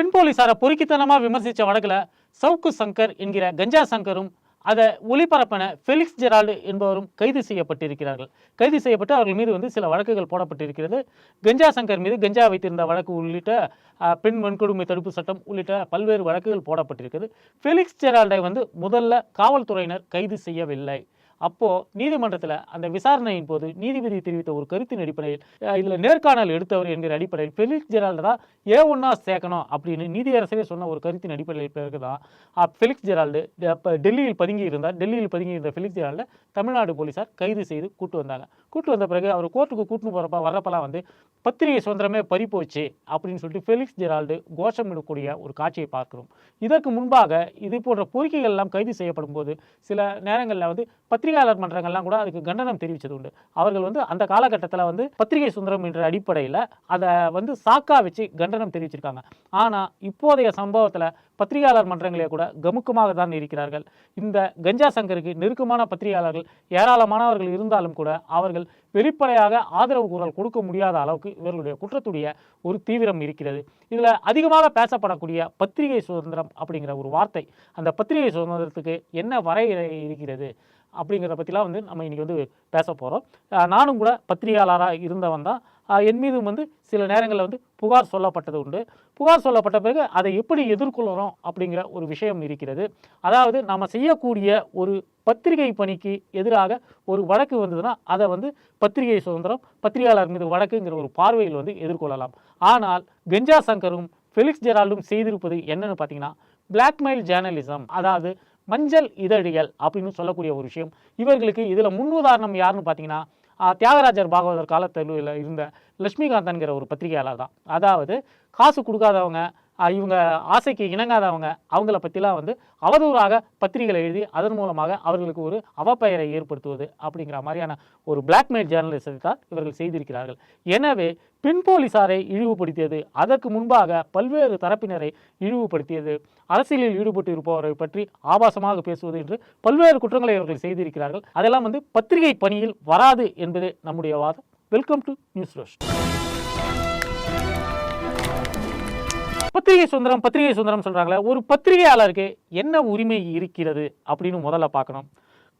பெண் போலீசாரை பொறுக்கித்தனமா விமர்சித்த வழக்கில் சவுக்கு சங்கர் என்கிற கஞ்சா சங்கரும் அதை ஒளிபரப்பன ஃபெலிக்ஸ் ஜெரால்டு என்பவரும் கைது செய்யப்பட்டிருக்கிறார்கள். கைது செய்யப்பட்டு அவர்கள் மீது வந்து சில வழக்குகள் போடப்பட்டிருக்கிறது. கஞ்சா சங்கர் மீது கஞ்சா வைத்திருந்த வழக்கு உள்ளிட்ட பெண் வன்கொடுமை தடுப்பு சட்டம் உள்ளிட்ட பல்வேறு வழக்குகள் போடப்பட்டிருக்கிறது. ஃபெலிக்ஸ் ஜெரால்டை வந்து முதல்ல காவல்துறையினர் கைது செய்யவில்லை. அப்போது நீதிமன்றத்தில் அந்த விசாரணையின் போது நீதிபதி தெரிவித்த ஒரு கருத்தின் அடிப்படையில் இதில் நேர்காணல் எடுத்தவர் என்கிற அடிப்படையில் ஃபெலிக்ஸ் ஜெரால்டு தான் ஏ ஒன்றா சேர்க்கணும் அப்படின்னு நீதியரசரே சொன்ன ஒரு கருத்தின் அடிப்படையில் பிறகு தான் ஃபெலிக்ஸ் ஜெரால்டு இப்போ டெல்லியில் பதுங்கி இருந்தார். டெல்லியில் பதுங்கி இருந்த ஃபெலிக்ஸ் ஜெரால்டை தமிழ்நாடு போலீசார் கைது செய்து கூட்டு வந்தாங்க. கூட்டு வந்த பிறகு அவர் கோர்ட்டுக்கு கூட்டு போகிறப்ப வர்றப்பெல்லாம் வந்து பத்திரிகை சுதந்திரமே பறிப்போச்சு அப்படின்னு சொல்லிட்டு ஃபெலிக்ஸ் ஜெரால்டு கோஷமிடக்கூடிய ஒரு காட்சியை பார்க்கிறோம். இதற்கு முன்பாக இது போன்ற பொறிக்கைகள் எல்லாம் கைது செய்யப்படும் போது சில நேரங்களில் வந்து பத்திரிகையாளர் மன்றங்கள்லாம் கூட அதுக்கு கண்டனம் தெரிவித்தது உண்டு. அவர்கள் வந்து அந்த காலகட்டத்தில் வந்து பத்திரிகை சுதந்திரம் என்ற அடிப்படையில் அதை வந்து சாக்கா வச்சு கண்டனம் தெரிவிச்சிருக்காங்க. ஆனால் இப்போதைய சம்பவத்தில் பத்திரிகையாளர் மன்றங்களே கூட கமுக்கமாக தான் இருக்கிறார்கள். இந்த கஞ்சா சங்கருக்கு நெருக்கமான பத்திரிகையாளர்கள் ஏராளமானவர்கள் இருந்தாலும் கூட அவர்கள் வெளிப்படையாக ஆதரவு குரல் கொடுக்க முடியாத அளவுக்கு இவர்களுடைய குற்றத்துடைய ஒரு தீவிரம் இருக்கிறது. இதில் அதிகமாக பேசப்படக்கூடிய பத்திரிகை சுதந்திரம் அப்படிங்கிற ஒரு வார்த்தை அந்த பத்திரிகை சுதந்திரத்துக்கு என்ன வரையறை இருக்கிறது அப்படிங்கிறத பற்றிலாம் வந்து நம்ம இன்றைக்கி வந்து பேச போகிறோம் நானும் கூட பத்திரிகையாளராக இருந்தவன் தான். என் மீதும் வந்து சில நேரங்களில் வந்து புகார் சொல்லப்பட்டது உண்டு. புகார் சொல்லப்பட்ட பிறகு அதை எப்படி எதிர்கொள்கிறோம் அப்படிங்கிற ஒரு விஷயம் இருக்கிறது. அதாவது நாம் செய்யக்கூடிய ஒரு பத்திரிகை பணிக்கு எதிராக ஒரு வழக்கு வந்ததுன்னா அதை வந்து பத்திரிகை சுதந்திரம் பத்திரிகையாளர் மீது வழக்குங்கிற ஒரு பார்வையில் வந்து எதிர்கொள்ளலாம். ஆனால் கஞ்சா சங்கரும் ஃபெலிக்ஸ் ஜெரால்டும் செய்திருப்பது என்னன்னு பார்த்தீங்கன்னா பிளாக்மெயில் ஜேர்னலிசம் அதாவது மஞ்சள் இதழிகள் அப்படின்னு சொல்லக்கூடிய ஒரு விஷயம். இவர்களுக்கு இதில் முன்னுதாரணம் யாருன்னு பார்த்தீங்கன்னா தியாகராஜர் பாகவதர் காலத்தில் இருந்த லட்சுமிகாந்தன்கிற ஒரு பத்திரிகையாளர் தான். அதாவது காசு கொடுக்காதவங்க இவங்க ஆசைக்கு இணங்காதவங்க. அவங்கள பற்றிலாம் வந்து அவதூறாக பத்திரிகைகளை எழுதி அதன் மூலமாக அவர்களுக்கு ஒரு அவப்பெயரை ஏற்படுத்துவது அப்படிங்கிற மாதிரியான ஒரு பிளாக்மெயில் ஜேர்னலிசத்தை தான் இவர்கள் செய்திருக்கிறார்கள். எனவே பெண் போலீசாரை இழிவுபடுத்தியது அதற்கு முன்பாக பல்வேறு தரப்பினரை இழிவுபடுத்தியது அரசியலில் ஈடுபட்டு இருப்பவரை பற்றி ஆபாசமாக பேசுவது என்று பல்வேறு குற்றங்களை அவர்கள் செய்திருக்கிறார்கள். அதெல்லாம் வந்து பத்திரிகை பணியில் வராது என்பது நம்முடைய வாதம். வெல்கம் டு நியூஸ் ரோஸ்ட் பத்திரிகை சுதந்திரம் பத்திரிகை சுதந்திரம் சொல்றாங்களே ஒரு பத்திரிகையாளருக்கு என்ன உரிமை இருக்கிறது அப்படின்னு முதல்ல பார்க்கணும்.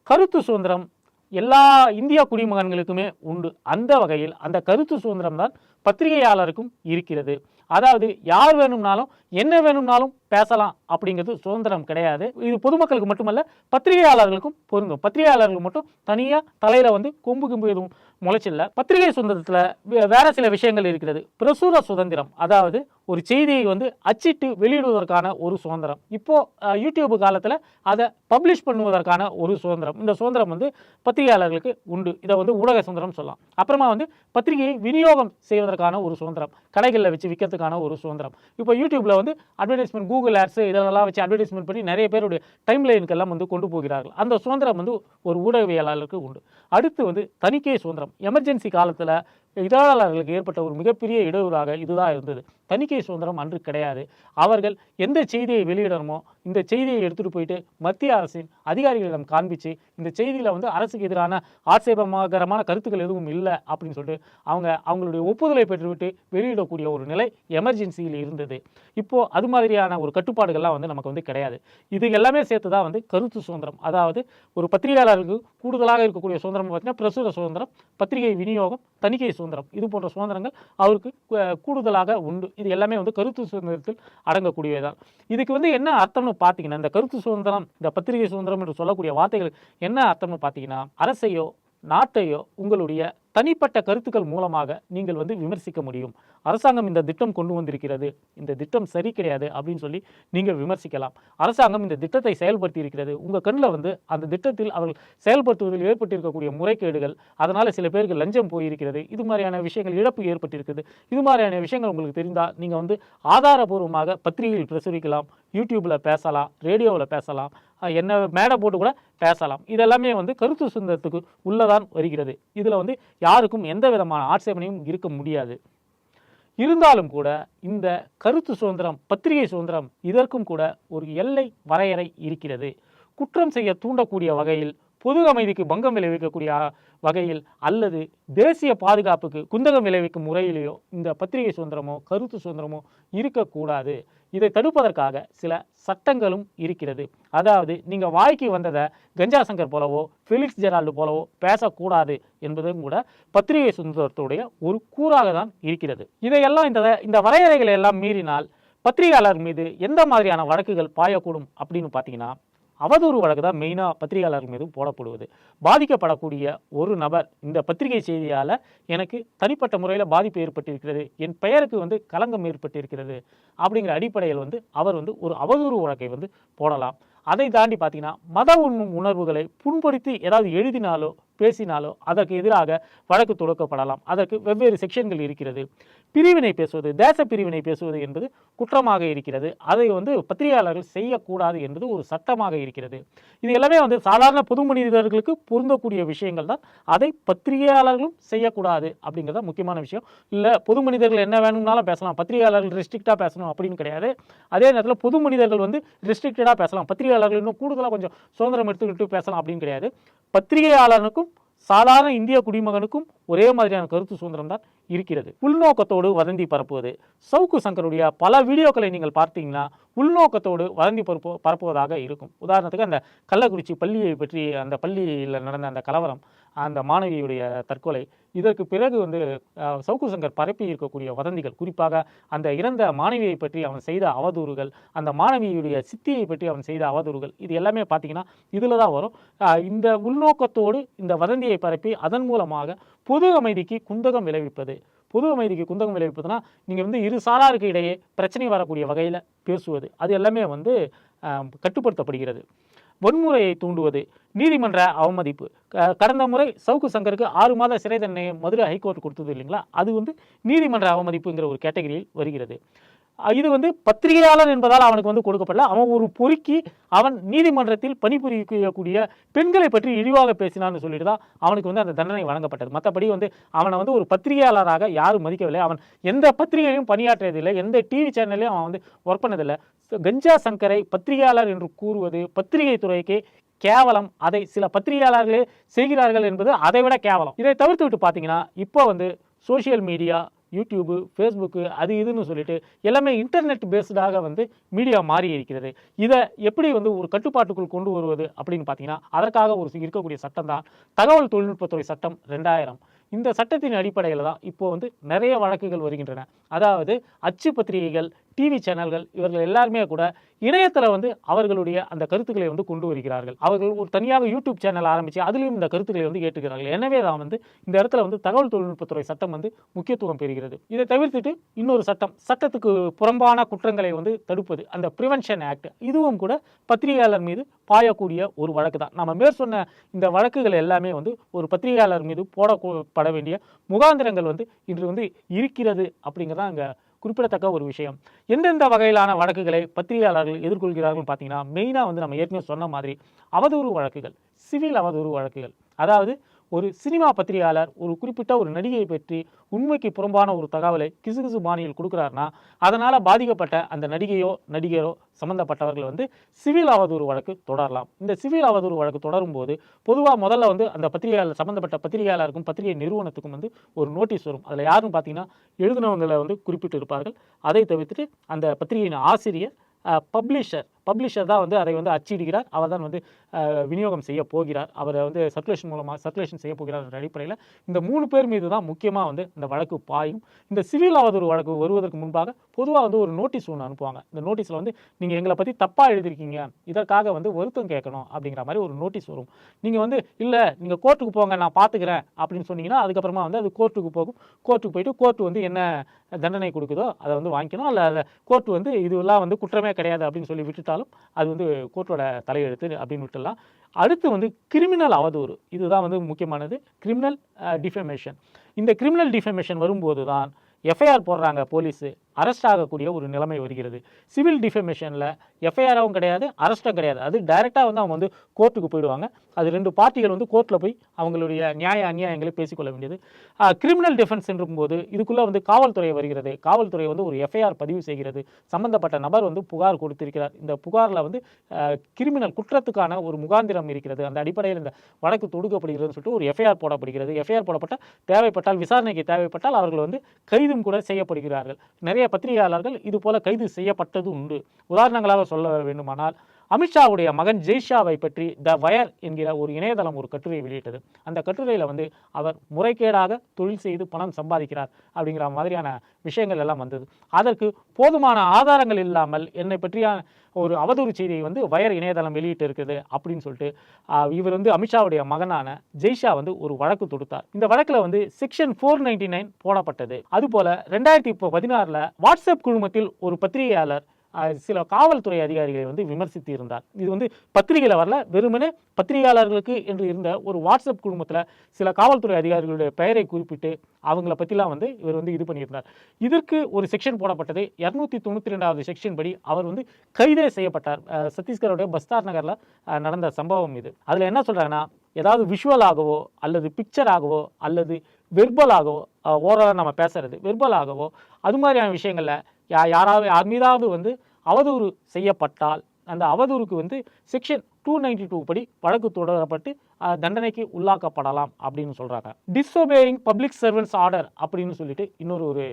கருத்து சுதந்திரம் எல்லா இந்திய குடிமகன்களுக்குமே உண்டு. அந்த வகையில் அந்த கருத்து சுதந்திரம் தான் பத்திரிகையாளருக்கும் இருக்கிறது. அதாவது யார் வேணும்னாலும் என்ன வேணும்னாலும் பேசலாம் அப்படிங்கிறது சுதந்திரம் கிடையாது. இது பொதுமக்களுக்கு மட்டுமல்ல பத்திரிகையாளர்களுக்கும் பொருந்தும். பத்திரிகையாளர்கள் மட்டும் தனியாக தலையில் வந்து கொம்பு கும்பு எதுவும் முளைச்சில்ல பத்திரிகை சுதந்திரத்தில் வேறு சில விஷயங்கள் இருக்கிறது. பிரசுர சுதந்திரம் அதாவது ஒரு செய்தியை வந்து அச்சிட்டு வெளியிடுவதற்கான ஒரு சுதந்திரம். இப்போது யூடியூப் காலத்தில் அதை பப்ளிஷ் பண்ணுவதற்கான ஒரு சுதந்திரம். இந்த சுதந்திரம் வந்து பத்திரிகையாளர்களுக்கு உண்டு. இதை வந்து ஊடக சுதந்திரம் சொல்லலாம். அப்புறமா வந்து பத்திரிகையை விநியோகம் செய்வதற்கான ஒரு சுதந்திரம். கடைகளில் வச்சு விற்கிறதுக்கான ஒரு சுதந்திரம். இப்போ யூடியூப்ல வந்து அட்வர்டைஸ்மெண்ட் கூகுள் ஆட்ஸ் இதெல்லாம் வச்சு அட்வர்டைஸ்மெண்ட் பண்ணி நிறைய பேருடைய டைம் லைனுக்கெல்லாம் வந்து கொண்டு போகிறார்கள். அந்த சுதந்திரம் வந்து ஒரு ஊடகவியலாளருக்கு உண்டு. அடுத்து வந்து தணிக்கை சுதந்திரம். எமர்ஜென்சி காலத்தில் இதழாளர்களுக்கு ஏற்பட்ட ஒரு மிகப்பெரிய இடையூறாக இதுதான் இருந்தது. தணிக்கை சுதந்திரம் அன்று கிடையாது. அவர்கள் எந்த செய்தியை வெளியிடணுமோ இந்த செய்தியை எடுத்துகிட்டு போயிட்டு மத்திய அரசின் அதிகாரிகளிடம் காண்பிச்சு இந்த செய்தியில் வந்து அரசுக்கு எதிரான ஆட்சேபகரமான கருத்துக்கள் எதுவும் இல்லை அப்படின்னு சொல்லிட்டு அவங்க அவங்களுடைய ஒப்புதலை பெற்றுவிட்டு வெளியிடக்கூடிய ஒரு நிலை எமர்ஜென்சியில் இருந்தது. இப்போது அது மாதிரியான ஒரு கட்டுப்பாடுகள்லாம் வந்து நமக்கு வந்து கிடையாது. இது எல்லாமே சேர்த்து தான் வந்து கருத்து சுதந்திரம். அதாவது ஒரு பத்திரிகையாளருக்கு கூடுதலாக இருக்கக்கூடிய சுதந்திரம் பார்த்தீங்கன்னா பிரசுர சுதந்திரம் பத்திரிகை விநியோகம் தணிக்கை சுதந்திரம். இது போன்ற சுதந்திரங்கள் அவருக்கு கூடுதலாக உண்டு. இது எல்லாமே வந்து கருத்து சுதந்திரத்தில் அடங்கக்கூடியதுதான் இதுக்கு வந்து என்ன அர்த்தம்னு பார்த்தீங்கன்னா இந்த கருத்து சுதந்திரம் இந்த பத்திரிகை சுதந்திரம் என்று சொல்லக்கூடிய வார்த்தைகள் என்ன அர்த்தம்னு பார்த்தீங்கன்னா அரசையோ நாட்டையோ உங்களுடைய தனிப்பட்ட கருத்துக்கள் மூலமாக நீங்கள் வந்து விமர்சிக்க முடியும். அரசாங்கம் இந்த திட்டம் கொண்டு வந்திருக்கிறது. இந்த திட்டம் சரி கிடையாது அப்படின்னு சொல்லி நீங்கள் விமர்சிக்கலாம். அரசாங்கம் இந்த திட்டத்தை செயல்படுத்தி இருக்கிறது. உங்கள் கண்ணில் வந்து அந்த திட்டத்தில் அவர்கள் செயல்படுத்துவதில் ஏற்பட்டிருக்கக்கூடிய முறைகேடுகள் அதனால் சில பேருக்கு லஞ்சம் போயிருக்கிறது இது மாதிரியான விஷயங்கள் இழப்பு ஏற்பட்டிருக்குது இது மாதிரியான விஷயங்கள் உங்களுக்கு தெரிந்தால் நீங்கள் வந்து ஆதாரபூர்வமாக பத்திரிகையில் பிரசுரிக்கலாம் யூடியூப்பில் பேசலாம் ரேடியோவில் பேசலாம் என்ன மேடை போட்டு கூட பேசலாம். இதெல்லாமே வந்து கருத்து சுதந்திரத்துக்கு உள்ளதான் வருகிறது. இதில் வந்து யாருக்கும் எந்த விதமான ஆட்சேபனையும் இருக்க முடியாது. இருந்தாலும் கூட இந்த கருத்து சுதந்திரம் பத்திரிகை சுதந்திரம் இதற்கும் கூட ஒரு எல்லை வரையறை இருக்கிறது. குற்றம் செய்ய தூண்டக்கூடிய வகையில் பொது அமைதிக்கு பங்கம் விளைவிக்கக்கூடிய வகையில் அல்லது தேசிய பாதுகாப்புக்கு குந்தகம் விளைவிக்கும் முறையிலேயோ இந்த பத்திரிகை சுதந்திரமோ கருத்து சுதந்திரமோ இருக்கக்கூடாது. இதை தடுப்பதற்காக சில சட்டங்களும் இருக்கிறது. அதாவது நீங்கள் வாய்க்கு வந்ததை கஞ்சா சங்கர் போலவோ ஃபெலிக்ஸ் ஜெரால்டு போலவோ பேசக்கூடாது என்பதும் கூட பத்திரிகை சுதந்திரத்துடைய ஒரு கூறாக தான் இருக்கிறது. இதையெல்லாம் இந்த இந்த வரையறைகளை எல்லாம் மீறினால் பத்திரிகையாளர் மீது எந்த மாதிரியான வழக்குகள் பாயக்கூடும் அப்படின்னு பார்த்தீங்கன்னா அவதூறு வழக்கு தான் மெயினாக பத்திரிகையாளர்கள் மீது போடப்படுவது. பாதிக்கப்படக்கூடிய ஒரு நபர் இந்த பத்திரிகை செய்தியால் எனக்கு தனிப்பட்ட முறையில் பாதிப்பு ஏற்பட்டிருக்கிறது. என் பெயருக்கு வந்து களங்கம் ஏற்பட்டிருக்கிறது அப்படிங்கிற அடிப்படையில் வந்து அவர் வந்து ஒரு அவதூறு வழக்கை வந்து போடலாம். அதை தாண்டி பார்த்தீங்கன்னா மத உண்ணும் உணர்வுகளை புண்படுத்தி ஏதாவது எழுதினாலோ பேசினாலோ அதற்கு எதிராக வழக்கு தொடுக்கப்படலாம். அதற்கு வெவ்வேறு செக்ஷன்கள் இருக்கிறது. பிரிவினை பேசுவது தேச பிரிவினை பேசுவது என்பது குற்றமாக இருக்கிறது. அதை வந்து பத்திரிகையாளர்கள் செய்யக்கூடாது என்பது ஒரு சட்டமாக இருக்கிறது. இது எல்லாமே வந்து சாதாரண பொது மனிதர்களுக்கு பொருந்தக்கூடிய விஷயங்கள் தான். அதை பத்திரிகையாளர்களும் செய்யக்கூடாது அப்படிங்கிறத முக்கியமான விஷயம். இல்லை பொது மனிதர்கள் என்ன வேணும்னாலும் பேசலாம். பத்திரிகையாளர்கள் ரெஸ்ட்ரிக்டாக பேசணும் அப்படின்னு கிடையாது. அதே நேரத்தில் பொது மனிதர்கள் வந்து ரெஸ்ட்ரிக்டடாக பேசலாம். பத்திரிகையாளர்கள் இன்னும் கூடுதலாக கொஞ்சம் சுதந்திரம் எடுத்துக்கிட்டு பேசலாம் அப்படின்னு கிடையாது. பத்திரிகையாளனுக்கும் சாதாரண இந்திய குடிமகனுக்கும் ஒரே மாதிரியான கருத்து சுதந்திரம் தான் இருக்கிறது. உள்நோக்கத்தோடு வதந்தி பரப்புவது. சவுக்கு சங்கருடைய பல வீடியோக்களை நீங்கள் பார்த்தீங்கன்னா உள்நோக்கத்தோடு வதந்தி பரப்பு பரப்புவதாக இருக்கும். உதாரணத்துக்கு அந்த கள்ளக்குறிச்சி பள்ளியை பற்றி அந்த பள்ளியில் நடந்த அந்த கலவரம் அந்த மாணவியுடைய தற்கொலை இதற்கு பிறகு வந்து சவுக்கு சங்கர் பரப்பி இருக்கக்கூடிய வதந்திகள் குறிப்பாக அந்த இறந்த மாணவியை பற்றி அவன் செய்த அவதூறுகள் அந்த மாணவியுடைய சித்தியை பற்றி அவன் செய்த அவதூறுகள் இது எல்லாமே பார்த்தீங்கன்னா இதில் தான் வரும். இந்த உள்நோக்கத்தோடு இந்த வதந்தியை பரப்பி அதன் மூலமாக பொது அமைதிக்கு குந்தகம் விளைவிப்பது. பொது அமைதிக்கு குந்தகம் விளைவிப்பதுனா நீங்கள் வந்து இரு சாராருக்கு இடையே பிரச்சனை வரக்கூடிய வகையில் பேசுவது. அது எல்லாமே வந்து கட்டுப்படுத்தப்படுகிறது. வன்முறையை தூண்டுவது நீதிமன்ற அவமதிப்பு. க- கடந்த முறை சவுக்கு சங்கருக்கு ஆறு மாத சிறை தண்டனையை மதுரை ஹைகோர்ட் கொடுத்தது இல்லைங்களா? அது வந்து நீதிமன்ற அவமதிப்புங்கிற ஒரு கேட்டகரியில் வருகிறது. இது வந்து பத்திரிகையாளர் என்பதால் அவனுக்கு வந்து கொடுக்கப்படல. அவன் ஒரு பொறுக்கி அவன் நீதிமன்றத்தில் பணிபுரியக்கூடிய பெண்களை பற்றி இழிவாக பேசினான்னு சொல்லிட்டு தான் அவனுக்கு வந்து அந்த தண்டனை வழங்கப்பட்டது. மற்றபடி வந்து அவனை வந்து ஒரு பத்திரிகையாளராக யாரும் மதிக்கவில்லை. அவன் எந்த பத்திரிகையிலும் பணியாற்றியதில்லை. எந்த டிவி சேனல்லையும் அவன் வந்து ஒர்க் பண்ணதில்லை. கஞ்சா சங்கரை பத்திரிகையாளர் என்று கூறுவது பத்திரிகை துறைக்கு கேவலம். அதை சில பத்திரிகையாளர்களே செய்கிறார்கள் என்பது அதை விட கேவலம். இதை தவிர்த்து விட்டு பார்த்தீங்கன்னா இப்போ வந்து சோஷியல் மீடியா யூடியூபு ஃபேஸ்புக்கு அது இதுன்னு சொல்லிட்டு எல்லாமே இன்டர்நெட் பேஸ்டாக வந்து மீடியா மாறி இருக்கிறது. இதை எப்படி வந்து ஒரு கட்டுப்பாட்டுக்குள் கொண்டு வருவது அப்படின்னு பார்த்தீங்கன்னா அதற்காக ஒரு இருக்கக்கூடிய சட்டம் தான் தகவல் தொழில்நுட்பத்துறை சட்டம் ரெண்டாயிரம். இந்த சட்டத்தின் அடிப்படையில் தான் இப்போ வந்து நிறைய வழக்குகள் வருகின்றன. அதாவது அச்சு பத்திரிகைகள் டிவி சேனல்கள் இவர்கள் எல்லாருமே கூட இணையத்தில் வந்து அவர்களுடைய அந்த கருத்துக்களை வந்து கொண்டு வருகிறார்கள். அவர்கள் ஒரு தனியாக யூடியூப் சேனல் ஆரம்பித்து அதுலேயும் இந்த கருத்துக்களை வந்து ஏற்றுக்கிறார்கள் எனவே தான் வந்து இந்த இடத்துல வந்து தகவல் தொழில்நுட்பத்துறை சட்டம் வந்து முக்கியத்துவம் பெறுகிறது. இதை தவிர்த்துட்டு இன்னொரு சட்டம் சட்டத்துக்கு புறம்பான குற்றங்களை வந்து தடுப்பது அந்த ப்ரிவென்ஷன் ஆக்ட் இதுவும் கூட பத்திரிகையாளர் மீது பாயக்கூடிய ஒரு வழக்கு தான். நம்ம மேற் சொன்ன இந்த வழக்குகள் எல்லாமே வந்து ஒரு பத்திரிகையாளர் மீது போடப்பட வேண்டிய முகாந்திரங்கள் வந்து இன்று வந்து இருக்கிறது அப்படிங்கிறதான் அங்கே குறிப்பிடத்தக்க ஒரு விஷயம். எந்தெந்த வகையிலான வழக்குகளை பத்திரிகையாளர்கள் எதிர்கொள்கிறார்கள் பார்த்தீங்கன்னா மெயினாக வந்து நம்ம ஏற்கனவே சொன்ன மாதிரி அவதூறு வழக்குகள் சிவில் அவதூறு வழக்குகள். அதாவது ஒரு சினிமா பத்திரிகையாளர் ஒரு குறிப்பிட்ட ஒரு நடிகையை பற்றி உண்மைக்கு புறம்பான ஒரு தகவலை கிசுகிசு பாணியில் கொடுக்குறாருன்னா அதனால் பாதிக்கப்பட்ட அந்த நடிகையோ நடிகரோ சம்பந்தப்பட்டவர்கள் வந்து சிவில் அவதூறு வழக்கு தொடரலாம். இந்த சிவில் அவதூறு வழக்கு தொடரும் போது பொதுவாக முதல்ல வந்து அந்த பத்திரிகையாளர் சம்பந்தப்பட்ட பத்திரிகையாளருக்கும் பத்திரிகை நிறுவனத்துக்கும் வந்து ஒரு நோட்டீஸ் வரும். அதில் யாருன்னு பார்த்தீங்கன்னா எழுதினவங்களை வந்து குறிப்பிட்டு இருப்பார்கள் அதை தவிர்த்துட்டு அந்த பத்திரிகையின் ஆசிரியர் பப்ளிஷர் பப்ளிஷர் தான் வந்து அதை வந்து அச்சிடுகிறார். அவர் தான் வந்து விநியோகம் செய்ய போகிறார். அவரை வந்து சர்க்குலேஷன் மூலமாக சர்க்குலேஷன் செய்ய போகிறார் என்ற அடிப்படையில் இந்த மூணு பேர் மீது தான் முக்கியமாக வந்து இந்த வழக்கு பாயும். இந்த சிவில் அவதூறு வழக்கு வருவதற்கு முன்பாக பொதுவாக வந்து ஒரு நோட்டீஸ் ஒன்று அனுப்புவாங்க. இந்த நோட்டீஸில் வந்து நீங்கள் எங்களை பற்றி தப்பாக எழுதிருக்கீங்க இதற்காக வந்து வருத்தம் கேட்கணும். அப்படிங்கிற மாதிரி ஒரு நோட்டீஸ் வரும். நீங்கள் வந்து இல்லை நீங்கள் கோர்ட்டுக்கு போங்க நான் பார்த்துக்கிறேன் அப்படின்னு சொன்னீங்கன்னா அதுக்கப்புறமா வந்து அது கோர்ட்டுக்கு போகும். கோர்ட்டுக்கு போயிட்டு கோர்ட்டு வந்து என்ன தண்டனை கொடுக்குதோ அதை வந்து வாங்கிக்கணும். இல்லை அதை கோர்ட்டு வந்து இதுவெல்லாம் வந்து குற்றமே கிடையாது அப்படின்னு சொல்லி விட்டுட்டாலும் அது வந்து கோர்ட்டோட தலையெழுத்து அப்படின்னு விட்டுலாம் அடுத்து வந்து கிரிமினல் அவதூறு. இதுதான் வந்து முக்கியமானது. கிரிமினல் டிஃபமேஷன் இந்த கிரிமினல் டிஃபமேஷன் வரும்போது தான் எஃப்ஐஆர் போடுறாங்க போலீஸு. அரெஸ்ட் ஆகக்கூடிய ஒரு நிலைமை வருகிறது. சிவில் டிஃபமேஷனில் எஃப்ஐஆராகவும் கிடையாது அரெஸ்ட்டும் கிடையாது. அது டைரெக்டாக வந்து அவங்க வந்து கோர்ட்டுக்கு போயிடுவாங்க. அது ரெண்டு பார்ட்டிகள் வந்து கோர்ட்டில் போய் அவங்களுடைய நியாய அநியாயங்களை பேசிக்கொள்ள வேண்டியது. கிரிமினல் டிஃபென்ஸ் போது இதுக்குள்ளே வந்து காவல்துறை வருகிறது. காவல்துறை வந்து ஒரு எஃப்ஐஆர் பதிவு செய்கிறது. சம்பந்தப்பட்ட நபர் வந்து புகார் கொடுத்திருக்கிறார். இந்த புகாரில் வந்து கிரிமினல் குற்றத்துக்கான ஒரு முகாந்திரம் இருக்கிறது. அந்த அடிப்படையில் இந்த வழக்கு தொடுக்கப்படுகிறதுன்னு சொல்லிட்டு ஒரு எஃப்ஐஆர் போடப்படுகிறது. எஃப்ஐஆர் போடப்பட்ட தேவைப்பட்டால் விசாரணைக்கு தேவைப்பட்டால் அவர்கள் வந்து கைதும் கூட செய்யப்படுகிறார்கள். நிறைய நிறைய பத்திரிகையாளர்கள் இது போல கைது செய்யப்பட்டது உண்டு. உதாரணங்களாக சொல்ல வேண்டுமானால் அமித்ஷாவுடைய மகன் ஜெய்ஷாவை பற்றி த வயர் என்கிற ஒரு இணையதளம் ஒரு கட்டுரையை வெளியிட்டது. அந்த கட்டுரையில் வந்து அவர் முறைகேடாக தொழில் செய்து பணம் சம்பாதிக்கிறார் அப்படிங்கிற மாதிரியான விஷயங்கள் எல்லாம் வந்தது. அதற்கு போதுமான ஆதாரங்கள் இல்லாமல் என்னை பற்றிய ஒரு அவதூறு செய்தியை வந்து வயர் இணையதளம் வெளியிட்டு இருக்குது அப்படின்னு சொல்லிட்டு இவர் வந்து அமித்ஷாவுடைய மகனான ஜெய்ஷா வந்து ஒரு வழக்கு தொடுத்தார். இந்த வழக்கில் வந்து செக்ஷன் ஃபோர் நைன்டி நைன் போடப்பட்டது. அதுபோல ரெண்டாயிரத்தி இப்போ பதினாறில் வாட்ஸ்அப் குழுமத்தில் ஒரு பத்திரிகையாளர் சில காவல்துறை அதிகாரிகளை வந்து விமர்சித்து இருந்தார் இது வந்து பத்திரிகையில் வரல வெறுமனே பத்திரிகையாளர்களுக்கு என்று இருந்த ஒரு வாட்ஸ்அப் குழுமத்தில் சில காவல்துறை அதிகாரிகளுடைய பெயரை குறிப்பிட்டு அவங்கள பற்றிலாம் வந்து இவர் வந்து இது பண்ணியிருந்தார். இதற்கு ஒரு செக்ஷன் போடப்பட்டது. இரநூத்தி தொண்ணூற்றி ரெண்டாவது செக்ஷன் படி அவர் வந்து கைதே செய்யப்பட்டார். சத்தீஸ்கருடைய சத்தீஸ்கரோட பஸ்தார் நகரில் நடந்த சம்பவம் இது. அதில் என்ன சொல்கிறாங்கன்னா ஏதாவது விஷுவலாகவோ அல்லது பிக்சராகவோ அல்லது வெர்பலாகவோ ஓரளவு நம்ம பேசுறது வெர்பலாகவோ அது மாதிரியான விஷயங்களில் யா யாராவது யார் மீதாவது வந்து அவதூறு செய்யப்பட்டால் அந்த அவதூறுக்கு வந்து செக்ஷன் டூ நைன்டி டூ படி வழக்கு தொடரப்பட்டு தண்டனைக்கு உள்ளாக்கப்படலாம் அப்படின்னு சொல்கிறாங்க டிஸ்ஒபேயிங் பப்ளிக் சர்வன்ஸ் ஆர்டர் அப்படின்னு சொல்லிட்டு இன்னொரு ஒரு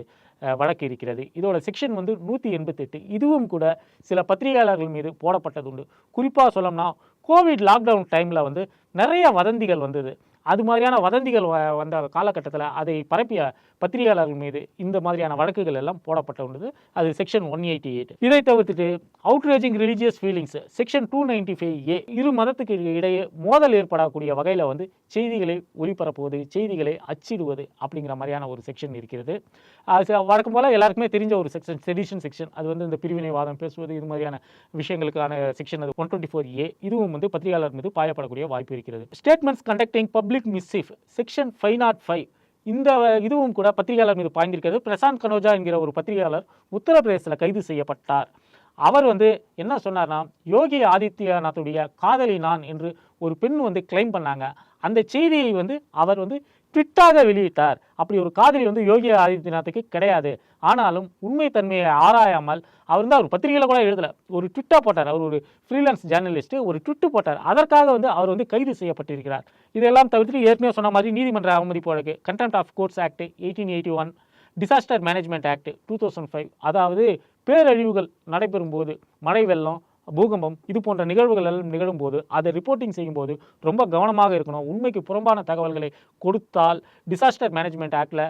வழக்கு இருக்கிறது. இதோட செக்ஷன் வந்து நூற்றி எண்பத்தெட்டு. இதுவும் கூட சில பத்திரிகையாளர்கள் மீது போடப்பட்டது உண்டு குறிப்பாக சொல்லணும்னா கோவிட் லாக்டவுன் டைமில் வந்து நிறைய வதந்திகள் வந்தது. அது மாதிரியான வதந்திகள் வ- வந்த காலகட்டத்தில் அதை பரப்பிய பத்திரிகையாளர்கள் மீது இந்த மாதிரியான வழக்குகள் எல்லாம் போடப்பட்டு உள்ளது. அது செக்ஷன் ஒன் எயிட்டி எயிட் இதை தவிர்த்துட்டு outraging religious feelings section two ninety five A இரு மதத்துக்கு இடையே மோதல் ஏற்படக்கூடிய வகையில் வந்து செய்திகளை ஒளிபரப்புவது செய்திகளை அச்சிடுவது அப்படிங்கிற மாதிரியான ஒரு செக்ஷன் இருக்கிறது. அது வழக்கம் போல் எல்லாருக்குமே தெரிஞ்ச ஒரு செக்ஷன் செடிஷன் செக்ஷன் அது வந்து இந்த பிரிவினைவாதம் பேசுவது இது மாதிரியான விஷயங்களுக்கான செக்ஷன் அது ஒன் டுவெண்ட்டி ஃபோர் ஏ இதுவும் வந்து பத்திரிகையாளர் மீது பாயப்படக்கூடிய வாய்ப்பு இருக்கிறது. Statements conducting public mischief section five not five இந்த இதுவும் கூட பத்திரிகையாளர் மீது பாய்ந்திருக்கிறது. பிரசாந்த் கனோஜா என்கிற ஒரு பத்திரிகையாளர் உத்தரப்பிரதேசத்தில் கைது செய்யப்பட்டார். அவர் வந்து என்ன சொன்னார்னா யோகி ஆதித்யநாத்துடைய காதலி நான் என்று ஒரு பெண் வந்து கிளைம் பண்ணாங்க. அந்த செய்தியை வந்து அவர் வந்து ட்விட்டாக வெளியிட்டார். அப்படி ஒரு காதலி வந்து யோகி ஆதித்யநாத்துக்கு கிடையாது. ஆனாலும் உண்மை தன்மையை ஆராயாமல் அவர் வந்து அவர் பத்திரிகையில் கூட எழுதலை. ஒரு ட்விட்டாக போட்டார். அவர் ஒரு ஃப்ரீலான்ஸ் ஜேர்னலிஸ்ட்டு ஒரு ட்விட்டு போட்டார். அதற்காக வந்து அவர் வந்து கைது செய்யப்பட்டிருக்கிறார். இதெல்லாம் தவிர்த்து ஏற்கனவே சொன்ன மாதிரி நீதிமன்ற அவமதிப்பு வழக்கு contempt of courts act eighteen eighty one disaster management act two thousand five அதாவது பேரழிவுகள் நடைபெறும் போது மழை வெள்ளம் பூகம்பம் இது போன்ற நிகழ்வுகள் எல்லாம் நிகழும்போது அதை ரிப்போர்ட்டிங் செய்யும்போது ரொம்ப கவனமாக இருக்கணும். உண்மைக்கு புறம்பான தகவல்களை கொடுத்தால் டிசாஸ்டர் மேனேஜ்மெண்ட் ஆக்டில்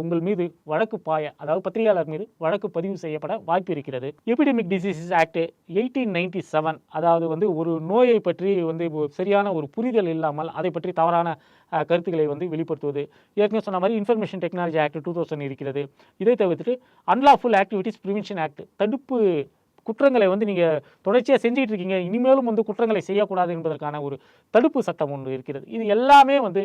உங்கள் மீது வழக்கு பாய அதாவது பத்திரிகையாளர் மீது வழக்கு பதிவு செய்யப்பட வாய்ப்பு இருக்கிறது. Epidemic diseases act eighteen ninety seven அதாவது வந்து ஒரு நோயை பற்றி வந்து சரியான ஒரு புரிதல் இல்லாமல் அதை பற்றி தவறான கருத்துக்களை வந்து வெளிப்படுத்துவது. ஏற்கனவே சொன்ன மாதிரி information technology act two thousand இருக்கிறது. இதை தவிர்த்துட்டு அன்லாஃபுல் ஆக்டிவிட்டிஸ் ப்ரிவென்ஷன் ஆக்ட் தடுப்பு குற்றங்களை வந்து நீங்கள் தொடர்ச்சியாக செஞ்சுட்டு இருக்கீங்க. இனிமேலும் வந்து குற்றங்களை செய்யக்கூடாது என்பதற்கான ஒரு தடுப்பு சட்டம் ஒன்று இருக்கிறது. இது எல்லாமே வந்து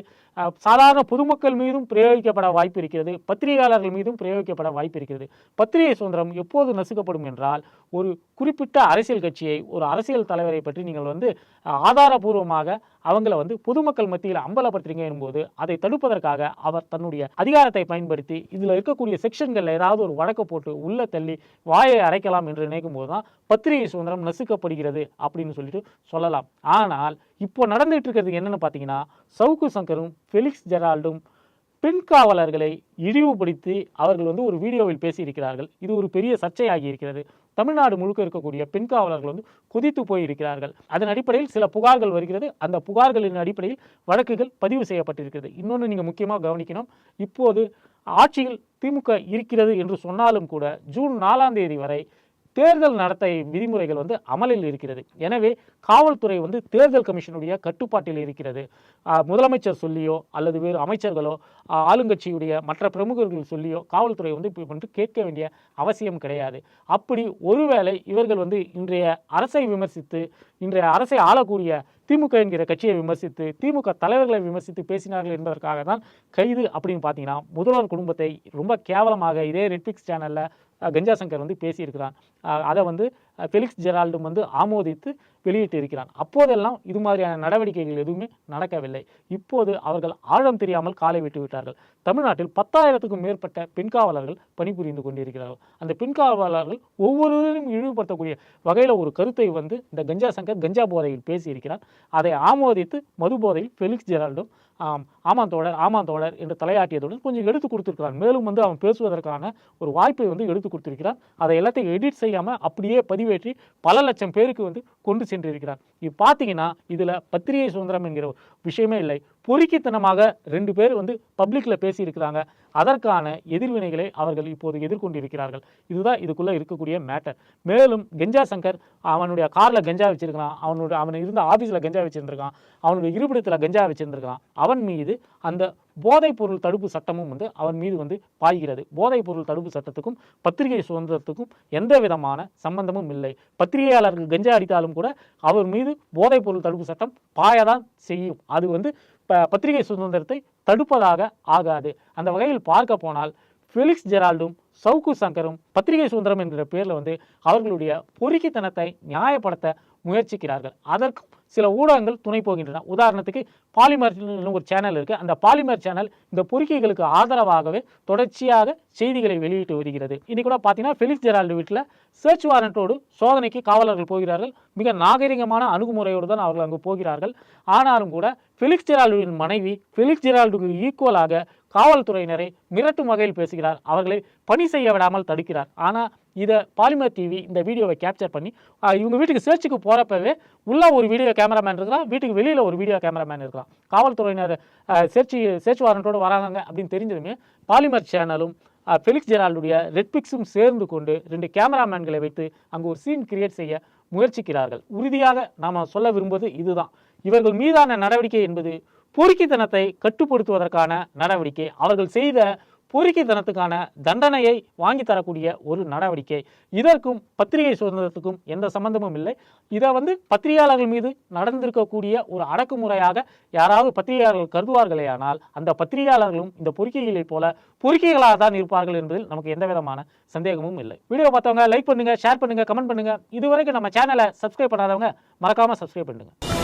சாதாரண பொதுமக்கள் மீதும் பிரயோகிக்கப்பட வாய்ப்பு இருக்கிறது. பத்திரிகையாளர்கள் மீதும் பிரயோகிக்கப்பட வாய்ப்பு இருக்கிறது. பத்திரிகை சுதந்திரம் எப்போது நசுக்கப்படும் என்றால் ஒரு குறிப்பிட்ட அரசியல் கட்சியை ஒரு அரசியல் தலைவரை பற்றி நீங்கள் வந்து ஆதாரபூர்வமாக அவங்கள வந்து பொதுமக்கள் மத்தியில் அம்பலப்படுத்துறீங்க என்பது அதை தடுப்பதற்காக அவர் தன்னுடைய அதிகாரத்தை பயன்படுத்தி இதில் இருக்கக்கூடிய செக்ஷன்களில் ஏதாவது ஒரு வழக்கு போட்டு உள்ள தள்ளி வாயை அரைக்கலாம் என்று நினைக்கும் போது தான் பத்திரிகை சுதந்திரம் நசுக்கப்படுகிறது அப்படின்னு சொல்லிட்டு சொல்லலாம். ஆனால் இப்போ நடந்துகிட்டு இருக்கிறது என்னன்னு பார்த்தீங்கன்னா சவுக்கு சங்கரும் ஃபெலிக்ஸ் ஜெரால்டும் பெண் காவலர்களை இழிவுபடுத்தி அவர்கள் வந்து ஒரு வீடியோவில் பேசியிருக்கிறார்கள். இது ஒரு பெரிய சர்ச்சையாகி இருக்கிறது. தமிழ்நாடு முழுக்க இருக்கக்கூடிய பெண் காவலர்கள் வந்து கொதித்து போய் இருக்கிறார்கள் அதன் அடிப்படையில் சில புகார்கள் வருகிறது. அந்த புகார்களின் அடிப்படையில் வழக்குகள் பதிவு செய்யப்பட்டிருக்கிறது. இன்னொன்று நீங்கள் முக்கியமாக கவனிக்கணும். இப்போது ஆட்சியில் திமுக இருக்கிறது என்று சொன்னாலும் கூட ஜூன் நாலாம் தேதி வரை தேர்தல் நடத்தை விதிமுறைகள் வந்து அமலில் இருக்கிறது. எனவே காவல்துறை வந்து தேர்தல் கமிஷனுடைய கட்டுப்பாட்டில் இருக்கிறது. முதலமைச்சர் சொல்லியோ அல்லது வேறு அமைச்சர்களோ ஆளுங்கட்சியுடைய மற்ற பிரமுகர்கள் சொல்லியோ காவல்துறை வந்து இப்போ வந்து கேட்க வேண்டிய அவசியம் கிடையாது. அப்படி ஒருவேளை இவர்கள் வந்து இன்றைய அரசை விமர்சித்து இன்றைய அரசை ஆளக்கூடிய திமுக என்கிற கட்சியை விமர்சித்து திமுக தலைவர்களை விமர்சித்து பேசினார்கள் என்பதற்காக தான் கைது அப்படின்னு பார்த்தீங்கன்னா முதல்வர் குடும்பத்தை ரொம்ப கேவலமாக இதே ரெட்பிக்ஸ் சேனலில் கஞ்சா சங்கர் வந்து பேசியிருக்கிறான். அதை வந்து ஃபெலிக்ஸ் ஜெரால்டும் வந்து ஆமோதித்து வெளியிட்டு இருக்கிறான். அப்போதெல்லாம் இது மாதிரியான நடவடிக்கைகள் எதுவுமே நடக்கவில்லை. இப்போது அவர்கள் ஆழம் தெரியாமல் காலை விட்டு விட்டார்கள். தமிழ்நாட்டில் பத்தாயிரத்துக்கும் மேற்பட்ட பெண் காவலர்கள் பணிபுரிந்து கொண்டிருக்கிறார்கள். அந்த பெண் காவலர்கள் ஒவ்வொருவரையும் இழிவுபடுத்தக்கூடிய வகையில் ஒரு கருத்தை வந்து இந்த கஞ்சா சங்கர் கஞ்சா போதையில் பேசியிருக்கிறார். அதை ஆமோதித்து மது போதையில் ஃபெலிக்ஸ் ஜெரால்டும் ஆமாம் தோழர் ஆமாம் தோழர் என்று தலையாட்டியதுடன் கொஞ்சம் எடுத்து கொடுத்துருக்கிறான் மேலும் வந்து அவன் பேசுவதற்கான ஒரு வாய்ப்பை வந்து எடுத்து கொடுத்துருக்கிறான் அதை எல்லாத்தையும் எடிட் செய்யாமல் அப்படியே பதிவேற்றி பல லட்சம் பேருக்கு வந்து கொண்டு சென்றிருக்கிறார். இது பார்த்தீங்கன்னா இதில் பத்திரிகை சுதந்திரம் என்கிற ஒரு விஷயமே இல்லை. பொறுக்கித்தனமாக ரெண்டு பேர் வந்து பப்ளிக்கில் பேசியிருக்கிறாங்க. அதற்கான எதிர்வினைகளை அவர்கள் இப்போது எதிர்கொண்டிருக்கிறார்கள். இதுதான் இதுக்குள்ளே இருக்கக்கூடிய மேட்டர் மேலும் கெஞ்சா சங்கர் அவனுடைய காரில் கெஞ்சா வச்சிருக்கிறான். அவனுடைய அவன் இருந்த ஆஃபீஸில் கெஞ்சா வச்சிருந்திருக்கான். அவனுடைய இருப்பிடத்தில் கெஞ்சா வச்சிருந்திருக்கான் அவன் மீது அந்த போதைப் பொருள் தடுப்பு சட்டமும் வந்து அவர் மீது வந்து பாய்கிறது. போதைப் பொருள் தடுப்பு சட்டத்துக்கும் பத்திரிகை சுதந்திரத்துக்கும் எந்த விதமான சம்பந்தமும் இல்லை. பத்திரிகையாளர்கள் கஞ்சா அடித்தாலும் கூட அவர் மீது போதைப் பொருள் தடுப்பு சட்டம் பாயதான் செய்யும். அது வந்து ப- பத்திரிகை சுதந்திரத்தை தடுப்பதாக ஆகாது. அந்த வகையில் பார்க்க போனால் ஃபெலிக்ஸ் ஜெரால்டும் சவுக்கு சங்கரும் பத்திரிகை சுதந்திரம் என்கிற பேரில் வந்து அவர்களுடைய பொறுக்கித்தனத்தை நியாயப்படுத்த முயற்சிக்கிறார்கள். அதற்கும் சில ஊடகங்கள் துணை போகின்றன. உதாரணத்துக்கு பாலிமர் ஒரு சேனல் இருக்குது அந்த பாலிமர் சேனல் இந்த பொறுக்கிகளுக்கு ஆதரவாகவே தொடர்ச்சியாக செய்திகளை வெளியிட்டு வருகிறது. இன்னைக்கு கூட பார்த்தீங்கன்னா ஃபெலிக்ஸ் ஜெரால்டு வீட்டில் சர்ச் வாரண்டோடு சோதனைக்கு காவலர்கள் போகிறார்கள். மிக நாகரிகமான அணுகுமுறையோடு தான் அவர்கள் அங்கு போகிறார்கள். ஆனாலும் கூட ஃபெலிக்ஸ் ஜெரால்டுவின் மனைவி ஃபெலிக்ஸ் ஜெரால்டுக்கு ஈக்குவலாக காவல்துறையினரை மிரட்டும் வகையில் பேசுகிறார். அவர்களை பணி செய்ய விடாமல் தடுக்கிறார். ஆனால் இதை பாலிமர் டிவி இந்த வீடியோவை கேப்சர் பண்ணி இவங்க வீட்டுக்கு சேர்ச்சுக்கு போகிறப்பவே உள்ள ஒரு வீடியோ கேமராமேன் இருக்கிறான் வீட்டுக்கு வெளியில் ஒரு வீடியோ கேமராமேன் இருக்கிறான் காவல்துறையினர் சேர்ச்சி சேர்ச்சி வாரண்டோடு வராங்க அப்படின்னு தெரிஞ்சதுமே பாலிமர் சேனலும் ஃபெலிக்ஸ் ஜெரால்டுடைய ரெட் பிக்ஸும் சேர்ந்து கொண்டு ரெண்டு கேமராமேன்களை வைத்து அங்கு ஒரு சீன் கிரியேட் செய்ய முயற்சிக்கிறார்கள். உறுதியாக நாம் சொல்ல விரும்புவது இதுதான். இவர்கள் மீதான நடவடிக்கை என்பது பொறுக்கித்தனத்தை கட்டுப்படுத்துவதற்கான நடவடிக்கை. அவர்கள் செய்த பொறுக்கித்தனத்துக்கான தண்டனையை வாங்கி தரக்கூடிய ஒரு நடவடிக்கை. இதற்கும் பத்திரிகை சுதந்திரத்துக்கும் எந்த சம்பந்தமும் இல்லை. இதை வந்து பத்திரிகையாளர்கள் மீது நடந்திருக்கக்கூடிய ஒரு அடக்குமுறையாக யாராவது பத்திரிகையாளர்கள் கருதுவார்களேயானால் அந்த பத்திரிகையாளர்களும் இந்த பொறுக்கிகளைப் போல பொறுக்கிகளாக தான் இருப்பார்கள் என்பதில் நமக்கு எந்த விதமான சந்தேகமும் இல்லை. வீடியோ பார்த்தவங்க லைக் பண்ணுங்க ஷேர் பண்ணுங்க கமெண்ட் பண்ணுங்க. இதுவரைக்கும் நம்ம சேனலை சப்ஸ்கிரைப் பண்ணாதவங்க மறக்காம சப்ஸ்கிரைப் பண்ணுங்க